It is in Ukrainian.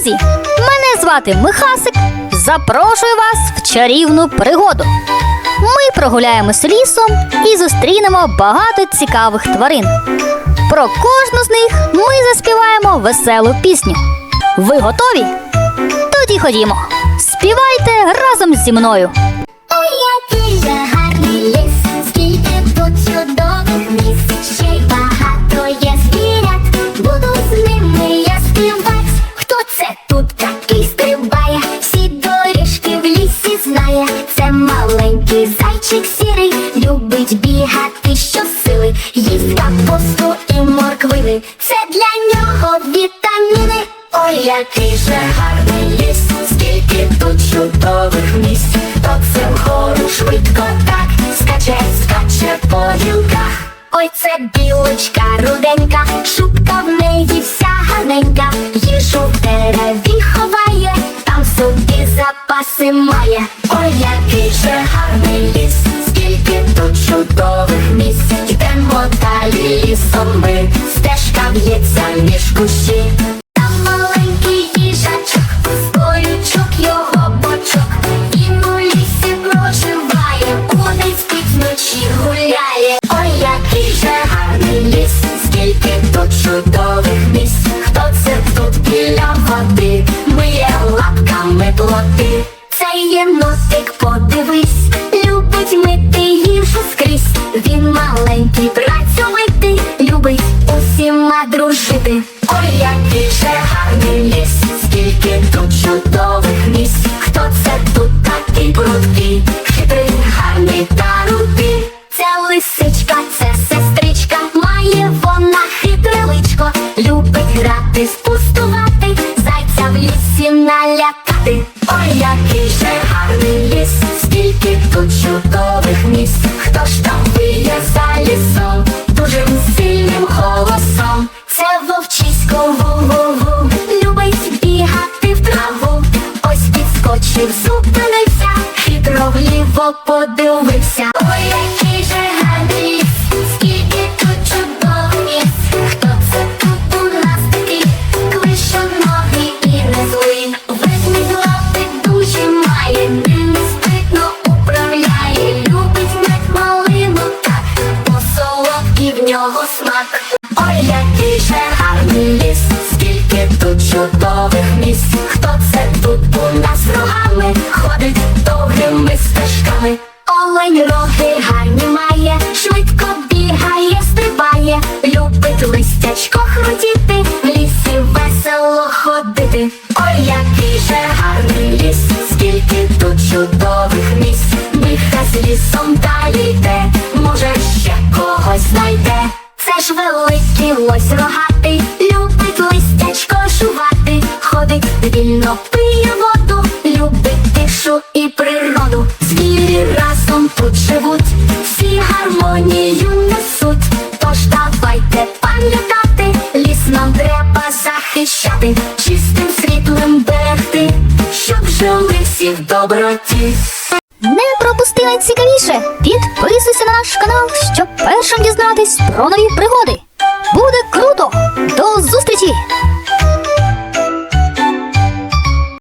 Друзі, мене звати Михасик. Запрошую вас в чарівну пригоду. Ми прогуляємось лісом і зустрінемо багато цікавих тварин. Про кожну з них ми заспіваємо веселу пісню. Ви готові? Тоді ходімо. Співайте разом зі мною. Зайчик сірий, любить бігати щосили, їсть капусту і морквини. Це для нього вітаміни. Ой, який же гарний ліс, скільки тут чудових місць, то це вгору швидко так скаче, скаче по гілках. Ой, це білочка руденька, шубка в неї вся гарненька, їжу в дереві ховає, чудових місць, хто це тут біля води, миє лапками плоти. Це є носик, подивись, любить мити їжу скрізь. Він маленький, працьовитий, любить усіма дружити. Ой, який же гарний зайця в лісі налякати. Ой, який же гарний ліс, скільки тут чудових місць, хто ж там виє за лісом, дуже сильним голосом. Це вовчисько ву-ву-ву, любить бігати в траву. Ось підскочив, зупинився, хитро вліво подивився. Ой, чудових. Хто це тут у нас рогами ходить довгими стежками? Олень роги гарні має, швидко бігає, стрибає, любить листячко хрутіти, в лісі весело ходити. Ой, який же гарний ліс, скільки тут чудових місць, Миха з лісом далі йде, може ще когось знайде. Це ж великий лось рогатий, любить листячко ходить вільно пиє воду, любить тишу і природу. Звірі разом тут живуть, всі гармонію несуть. Тож давайте пам'ятати, ліс нам треба захищати, чистим світлим берегти, щоб жили всі в доброті. Не пропусти найцікавіше! Підписуйся на наш канал, щоб першим дізнатись про нові пригоди.